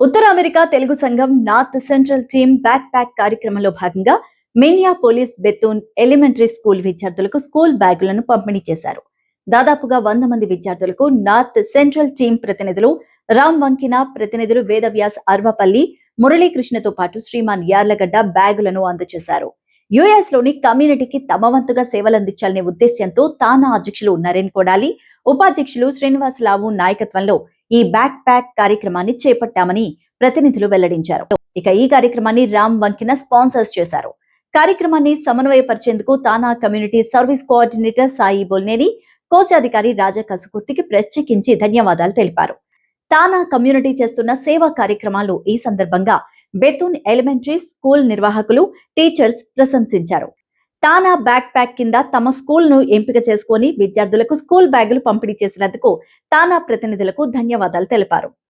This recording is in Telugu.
ఉత్తర అమెరికా తెలుగు సంఘం north central team back pack కార్యక్రమంలో భాగంగా Minneapolis Bethune elementary school విద్యార్థులకు స్కూల్ బ్యాగులను పంపిణీ చేశారు. దాదాపుగా వంద మంది విద్యార్థులకు నార్త్ సెంట్రల్ టీమ్ ప్రతినిధులు రామ్ వంకిన ప్రతినిధులు వేదవ్యాస్ అర్వపల్లి మురళీకృష్ణతో పాటు శ్రీమాన్ యార్లగడ్డ బ్యాగులను అందజేశారు. యుఎస్లోని కమ్యూనిటీకి తమ వంతుగా సేవలందించాలనే ఉద్దేశ్యంతో తానా అధ్యక్షులు నరేన్ కొడాలి ఉపాధ్యక్షులు శ్రీనివాసరావు నాయకత్వంలో ఈ బ్యాక్ ప్యాక్ కార్యక్రమాన్ని చేపట్టామని ప్రతినిధులు వెల్లడించారు. ఇక ఈ కార్యక్రమాన్ని రామ్ వంకిన స్పాన్సర్స్ చేశారు. కార్యక్రమాన్ని సమన్వయపరిచేందుకు TANA community service coordinator Sai Bolneni కోశాధికారి రాజా కసుకుర్తికి ప్రత్యేకించి ధన్యవాదాలు తెలిపారు. తానా కమ్యూనిటీ చేస్తున్న సేవా కార్యక్రమాలు ఈ సందర్భంగా బెతూన్ ఎలిమెంటరీ స్కూల్ నిర్వాహకులు టీచర్స్ ప్రశంసించారు. తానా బ్యాక్ ప్యాక్ కింద తమ స్కూల్ను ఎంపిక చేసుకుని విద్యార్థులకు స్కూల్ బ్యాగులు పంపిణీ చేసినందుకు తానా ప్రతినిధులకు ధన్యవాదాలు తెలిపారు.